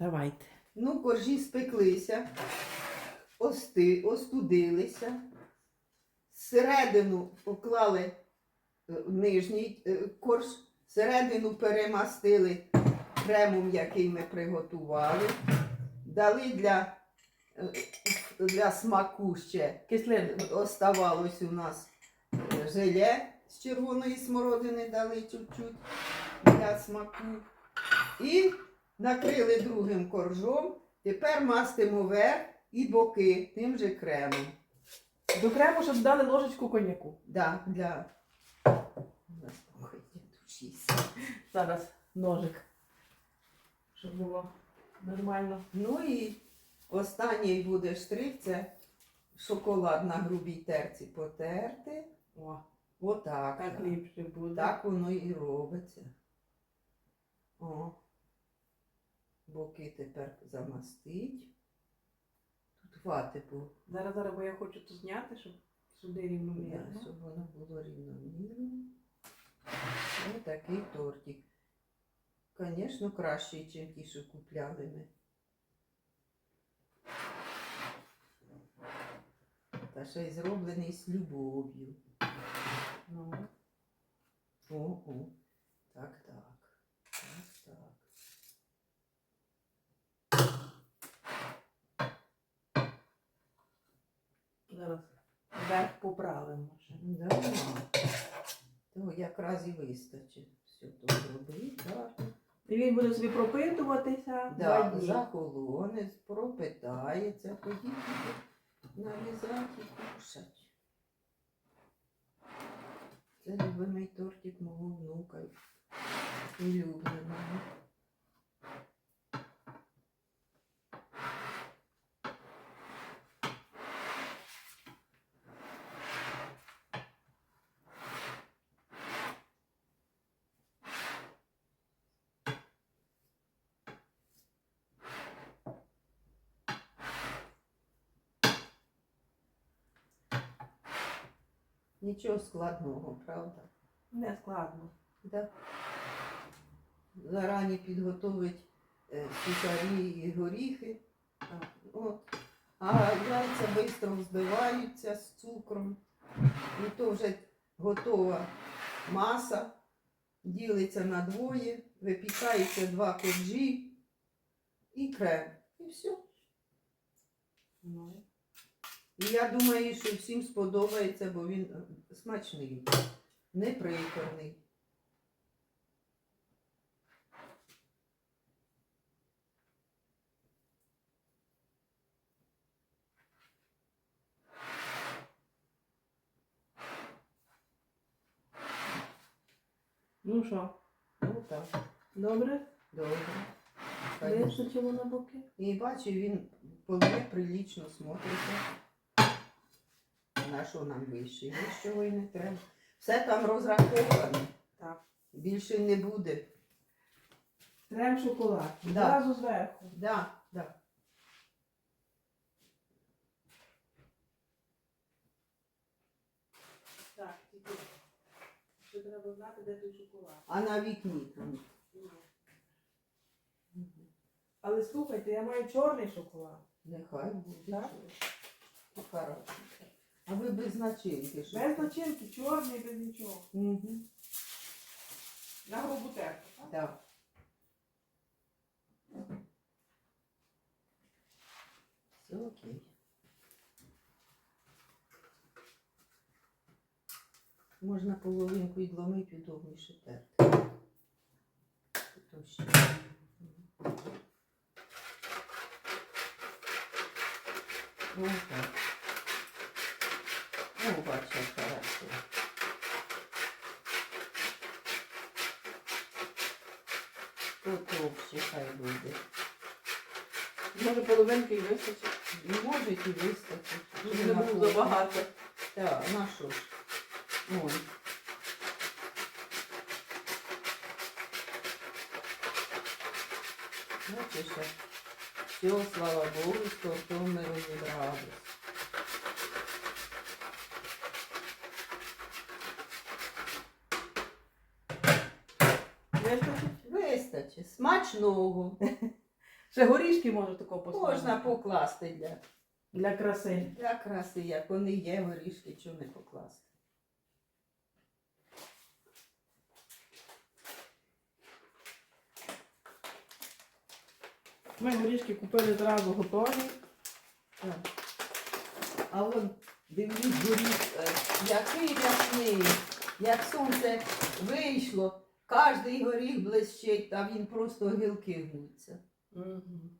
Давайте. Ну, коржі спеклися, ости, остудилися. Всередину поклали е, нижній е, корж, всередину перемастили кремом, який ми приготували. Дали для, е, для смаку ще. Кислинку. Оставалось у нас желе з червоної смородини дали чуть-чуть для смаку. І накрили другим коржом. Тепер мастимо верх і боки тим же кремом. До крему ще додали ложечку коньяку. Да, для заспокоєння душі. Зараз ножик. Щоб було нормально. Ну і останній буде штрих це шоколад на грубій терці потерти. О, Отак. так ліпше буде. Так воно і робиться. О. Боки тепер замастить. Тут вати по, Зараз, зараз, бо я хочу то зняти, щоб сюди рівномірно. да, щоб воно було рівномірно. Ось такий тортик. Звісно, кращий, ніж ті, що купляли ми. Та ще й зроблений з любов'ю. Ну, Ого. Так, так. Так, так. зараз верх поправимо. ще. Да. То якраз і вистачить. Все то зробити гарно. І він буде собі пропитуватися. Да, дні. захолоне, пропитається, тоді буде нарізати і кушати. Це любимий тортик мого внука. Улюбленого. Нічого складного, правда? Не складно. Да. Зарані підготовить е, сухарі і горіхи. От. А яйця швидко взбиваються з цукром. І то вже готова маса, ділиться на двоє, випікається два коржі і крем. І все. Ну, І я думаю, що всім сподобається, бо він е, смачний, не приторний. ну що, Ну так, добре? добре. Конечно. Вистачило на боки? І бачу, він вполне прилічно смотриться. На що нам вище? Вищого і не треба. Все там розраховано. Так. Більше не буде. Крем шоколад. Да. Зразу зверху. Да, да. Так, тільки ще треба знати, де той шоколад. А на вікні там. Але слухайте, я маю чорний шоколад. Нехай буде. Так. Ну, Хорошо. А ви без начинки. що? Без начинки, чорний, без нічого. Угу. На грубу терку. так? Так. Все окей. Можна половинку ідломити удобніше терти. Тут ще. Ну так. Ну, бачу, хорошо. Потовще хай буде. Може половинки і вистачить. І може і вистачить. Не було забагато. Так, на що ж? Ой. Бачиш, як все, слава Богу, тортом ми розібрались. Вистачить? Вистачить. Смачного. Ще горішки можна такого поставити. Можна покласти для, Для краси. для краси, як вони є, горішки, чого не покласти. Ми горішки купили зразу готові. Так. А вон, дивлюсь, горіх, е, який рясний, як сонце вийшло, кожний горіх блищить, а він просто гілки гнуться. Мгм.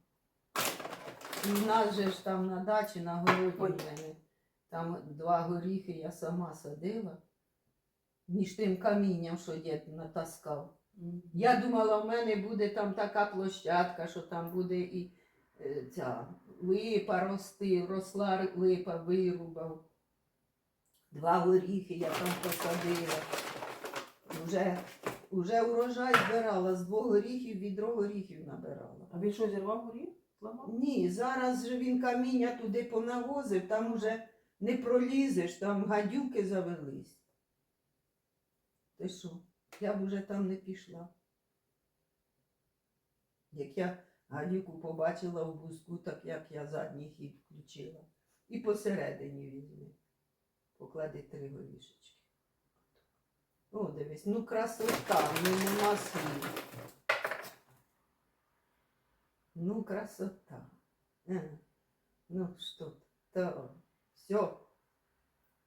І в нас же ж там на дачі, на городі в мене, там два горіхи я сама садила. Між тим камінням, що дід натаскав. Мгм. Я думала, в мене буде там така площадка, що там буде і е, ця липа рости, росла липа, вирубав. Два горіхи я там посадила. Уже, уже урожай збирала, з двох горіхів відро горіхів набирала. А він що зірвав горіх? Ні, зараз же він каміння туди понавозив, там уже не пролізеш, там гадюки завелись. Ти що? Я б уже там не пішла. Як я гадюку побачила в бузку, так як я задній хід включила. І посередині візьми. Поклади три горішечки. О, дивись, ну красота, ну нема слів. Ну, красота. Э, Ну, что то все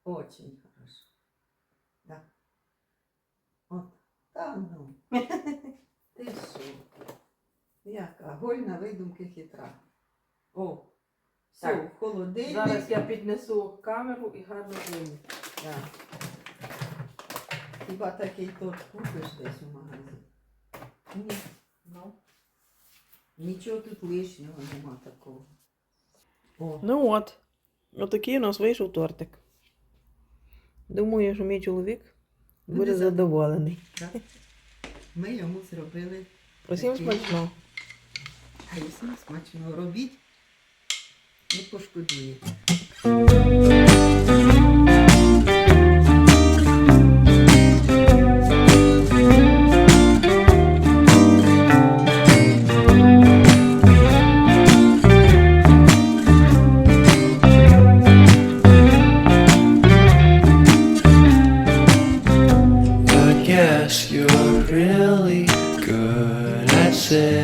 очень хорошо. Да. Вот. Та ну. Ти що? Яка гольна видумки хитра. О, все, холодильник. Зараз я піднесу камеру і гарно зніму. Да. Хіба такий торт купиш десь у магазині? Ні. Ну. Нічого тут лишнього нема такого. О, Ну от, отакий у нас вийшов тортик. Думаю, що мій чоловік буде Буде задоволений. ми йому зробили. Усім Такий. смачно. А і всім смачно робіть, не пошкодуєте. Guess you're really good at saying